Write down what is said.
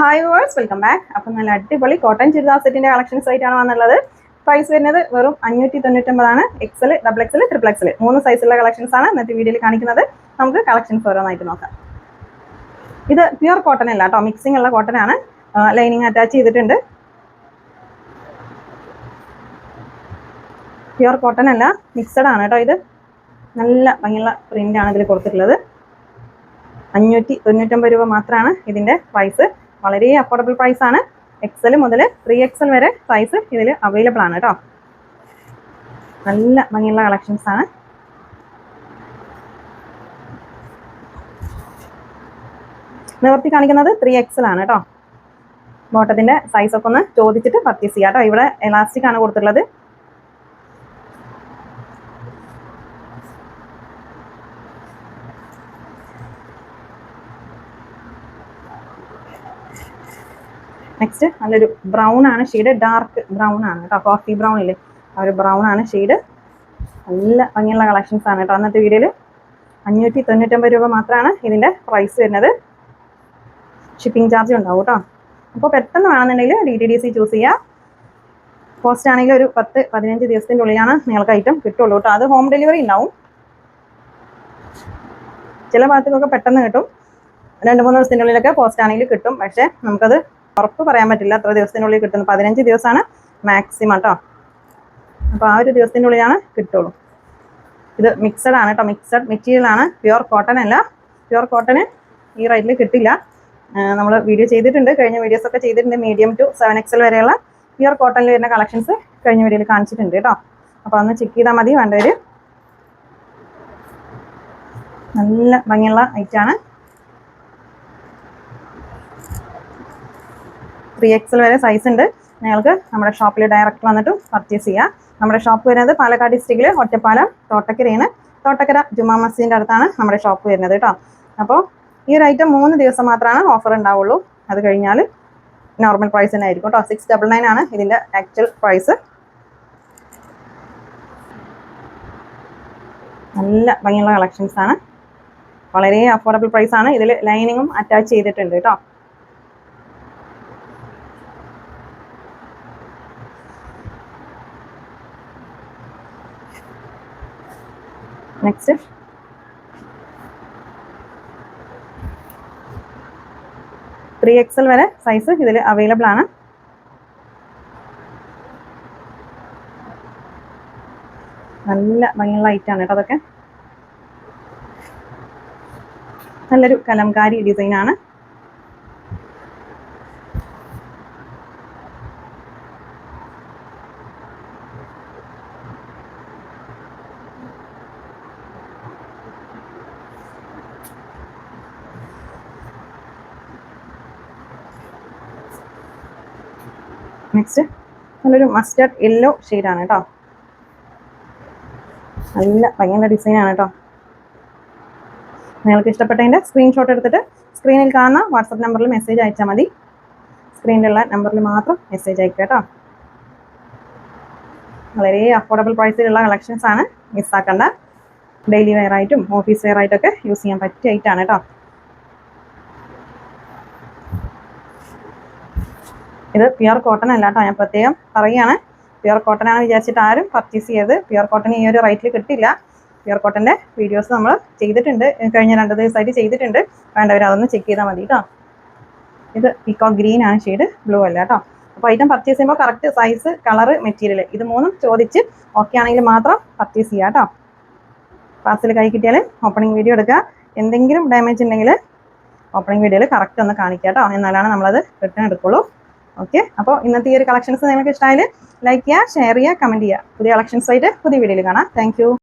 Hi verse welcome back അപ്പം നല്ല അടിപൊളി കോട്ടൺ ചുരിദാർ സെറ്റിന്റെ കളക്ഷൻസ് ആയിട്ടാണ് വന്നുള്ളത്. പ്രൈസ് വരുന്നത് വെറും അഞ്ഞൂറ്റി തൊണ്ണൂറ്റൊമ്പതാണ് XL double XL triple XL മൂന്ന് സൈസുള്ള കളക്ഷൻസ് ആണ് ഇന്നത്തെ വീഡിയോയിൽ കാണിക്കുന്നത്. നമുക്ക് കളക്ഷൻസ് ഓരോന്നായിട്ട് നോക്കാം. ഇത് പ്യുർ കോട്ടൺ അല്ല കേട്ടോ മിക്സിംഗ് ഉള്ള കോട്ടൺ ആണ്. ലൈനിങ് അറ്റാച്ച് ചെയ്തിട്ടുണ്ട്. പ്യുർ കോട്ടൺ അല്ല മിക്സഡ് ആണ് കേട്ടോ ഇത്. നല്ല ഭംഗിയുള്ള പ്രിന്റ് ആണ് ഇതിൽ കൊടുത്തിട്ടുള്ളത്. അഞ്ഞൂറ്റി തൊണ്ണൂറ്റൊമ്പത് രൂപ മാത്രമാണ് ഇതിന്റെ പ്രൈസ് വളരെ അഫോർഡബിൾ പ്രൈസ് ആണ്. എക്സൽ മുതൽ ത്രീ എക്സൽ വരെ സൈസ് ഇതിൽ അവൈലബിൾ ആണ് കേട്ടോ നല്ല ഭംഗിയുള്ള കളക്ഷൻസ് ആണ്. നിവർത്തി കാണിക്കുന്നത് ത്രീ എക്സൽ ആണ് കേട്ടോ സൈസ് ഒക്കെ ഒന്ന് ചോദിച്ചിട്ട് പർച്ചേസ് ചെയ്യാം കേട്ടോ ഇവിടെ എലാസ്റ്റിക് ആണ് കൊടുത്തിട്ടുള്ളത്. നെക്സ്റ്റ് നല്ലൊരു ബ്രൗൺ ആണ്. ഷെയ്ഡ് ഡാർക്ക് ബ്രൗൺ ആണ് കേട്ടോ. കോഫി ബ്രൗൺ ഇല്ലേ? ആ ഒരു ബ്രൗൺ ആണ് ഷെയ്ഡ് നല്ല ഭംഗിയുള്ള കളക്ഷൻസ് ആണ് കേട്ടോ അന്നത്തെ വീഡിയോയിൽ അഞ്ഞൂറ്റി തൊണ്ണൂറ്റൊമ്പത് രൂപ മാത്രമാണ് ഇതിന്റെ പ്രൈസ് വരുന്നത്. ഷിപ്പിംഗ് ചാർജ് ഉണ്ടാവും കേട്ടോ. അപ്പോൾ പെട്ടെന്ന് വേണമെന്നുണ്ടെങ്കിൽ D T D C choose ചെയ്യുക കോസ്റ്റ് ആണെങ്കിൽ ഒരു പത്ത് പതിനഞ്ച് ദിവസത്തിന്റെ ഉള്ളിലാണ് നിങ്ങൾക്ക് ഐറ്റം കിട്ടുള്ളൂ കേട്ടോ. അത് ഹോം ഡെലിവറി ഉണ്ടാവും. ചില ഭാഗത്തേക്കൊക്കെ പെട്ടെന്ന് കിട്ടും. രണ്ട് മൂന്ന് ദിവസത്തിന്റെ ഉള്ളിലൊക്കെ പോസ്റ്റ് ആണെങ്കിൽ കിട്ടും. പക്ഷേ നമുക്കത് ഉറപ്പ് പറയാൻ പറ്റില്ല. അത്ര ദിവസത്തിനുള്ളിൽ കിട്ടുന്നത് പതിനഞ്ച് ദിവസമാണ് മാക്സിമം കേട്ടോ അപ്പോൾ ആ ഒരു ദിവസത്തിനുള്ളിലാണ് കിട്ടുള്ളൂ. ഇത് മിക്സഡ് ആണ് കേട്ടോ മിക്സഡ് മെറ്റീരിയൽ ആണ്. പ്യുവർ കോട്ടൺ അല്ല. പ്യുവർ കോട്ടന് ഈ റേറ്റിൽ കിട്ടില്ല. നമ്മൾ വീഡിയോ ചെയ്തിട്ടുണ്ട്. കഴിഞ്ഞ വീഡിയോസ് ഒക്കെ ചെയ്തിട്ടുണ്ട്. മീഡിയം ടു സെവൻ എക്സൽ വരെയുള്ള പ്യുവർ കോട്ടണിൽ വരുന്ന കളക്ഷൻസ് കഴിഞ്ഞ വീഡിയോയിൽ കാണിച്ചിട്ടുണ്ട് കേട്ടോ അപ്പോൾ ഒന്ന് ചെക്ക് ചെയ്താൽ മതി വേണ്ടവർ നല്ല ഭംഗിയുള്ള ഐറ്റാണ് ത്രീ എക്സൽ വരെ സൈസ് ഉണ്ട്. നിങ്ങൾക്ക് നമ്മുടെ ഷോപ്പിൽ ഡയറക്റ്റ് വന്നിട്ട് പർച്ചേസ് ചെയ്യാം. നമ്മുടെ ഷോപ്പ് വരുന്നത് പാലക്കാട് ഡിസ്ട്രിക്റ്റിൽ ഒറ്റപ്പാലം തോട്ടക്കരയാണ്. തോട്ടക്കര ജുമാ മസ്ജിദിന്റെ അടുത്താണ് നമ്മുടെ ഷോപ്പ് വരുന്നത് കേട്ടോ അപ്പോൾ ഈ ഒരു ഐറ്റം മൂന്ന് ദിവസം മാത്രമാണ് ഓഫർ ഉണ്ടാവുള്ളൂ. അത് കഴിഞ്ഞാൽ നോർമൽ പ്രൈസ് തന്നെ ആയിരിക്കും കേട്ടോ സിക്സ് ഡബിൾ നയൻ ആണ് ഇതിന്റെ ആക്ച്വൽ പ്രൈസ് നല്ല ഭംഗിയുള്ള കളക്ഷൻസ് ആണ്. വളരെ അഫോർഡബിൾ പ്രൈസ് ആണ്. ഇതിൽ ലൈനിങ്ങും അറ്റാച്ച് ചെയ്തിട്ടുണ്ട് കേട്ടോ നെക്സ്റ്റ് ത്രീ എക്സൽ വരെ സൈസ് ഇതിൽ അവൈലബിൾ ആണ്. നല്ല ഭംഗിയുള്ള ഐറ്റാണ് കേട്ടോ അതൊക്കെ. നല്ലൊരു കലംകാരി ഡിസൈൻ നെക്സ്റ്റ് നല്ലൊരു മസ്റ്റാർഡ് യെല്ലോ ഷെയ്ഡാണ് കേട്ടോ നല്ല ഭയങ്കര ഡിസൈനാണ് കേട്ടോ നിങ്ങൾക്ക് ഇഷ്ടപ്പെട്ടതിന്റെ സ്ക്രീൻഷോട്ട് എടുത്തിട്ട് സ്ക്രീനിൽ കാണുന്ന വാട്സപ്പ് നമ്പറിൽ മെസ്സേജ് അയച്ചാൽ മതി. സ്ക്രീനിലുള്ള നമ്പറിൽ മാത്രം മെസ്സേജ് അയക്കുക കേട്ടോ വളരെ അഫോർഡബിൾ പ്രൈസിലുള്ള കളക്ഷൻസ് ആണ്. മിസ്സാക്കണ്ട ഡെയിലി വെയർ ആയിട്ടും ഓഫീസ് വെയർ ആയിട്ടൊക്കെ യൂസ് ചെയ്യാൻ പറ്റിയ ഐറ്റാണ് കേട്ടോ ഇത് പ്യുർ കോട്ടൺ അല്ല കേട്ടോ. ഞാൻ പ്രത്യേകം പറയുകയാണ്. പ്യുർ കോട്ടൺ ആണ് വിചാരിച്ചിട്ട് ആരും പർച്ചേസ് ചെയ്ത് പ്യുർ കോട്ടൺ ഈ ഒരു റേറ്റിൽ കിട്ടില്ല പ്യുർ കോട്ടന്റെ വീഡിയോസ് നമ്മൾ ചെയ്തിട്ടുണ്ട്. കഴിഞ്ഞ രണ്ട് ദിവസമായിട്ട് ചെയ്തിട്ടുണ്ട്. വേണ്ടവർ അതൊന്ന് ചെക്ക് ചെയ്താൽ മതി കേട്ടോ. ഇത് പിക്കോ ഗ്രീൻ ആണ് ഷെയ്ഡ് ബ്ലൂ അല്ല കേട്ടോ. അപ്പോൾ ഐറ്റം പർച്ചേസ് ചെയ്യുമ്പോൾ കറക്റ്റ് സൈസ് കളർ മെറ്റീരിയൽ ഇത് മൂന്നും ചോദിച്ച് ഓക്കെ ആണെങ്കിൽ മാത്രം പർച്ചേസ് ചെയ്യാം കേട്ടോ. പാർസൽ കൈ കിട്ടിയാൽ ഓപ്പണിംഗ് വീഡിയോ എടുക്കുക. എന്തെങ്കിലും ഡാമേജ് ഉണ്ടെങ്കിൽ ഓപ്പണിംഗ് വീഡിയോയിൽ കറക്റ്റ് ഒന്ന് കാണിക്കുക കേട്ടോ. എന്നാലാണ് നമ്മളത് റിട്ടേൺ എടുക്കുള്ളൂ. ഓക്കെ അപ്പോൾ ഇന്നത്തെ ഈ ഒരു കളക്ഷൻസ് നിങ്ങൾക്ക് ഇഷ്ടമായാൽ ലൈക്ക് ചെയ്യുക ഷെയർ ചെയ്യുക കമന്റ് ചെയ്യുക. പുതിയ കളക്ഷൻസ് ആയിട്ട് പുതിയ വീഡിയോയിൽ കാണാം. താങ്ക്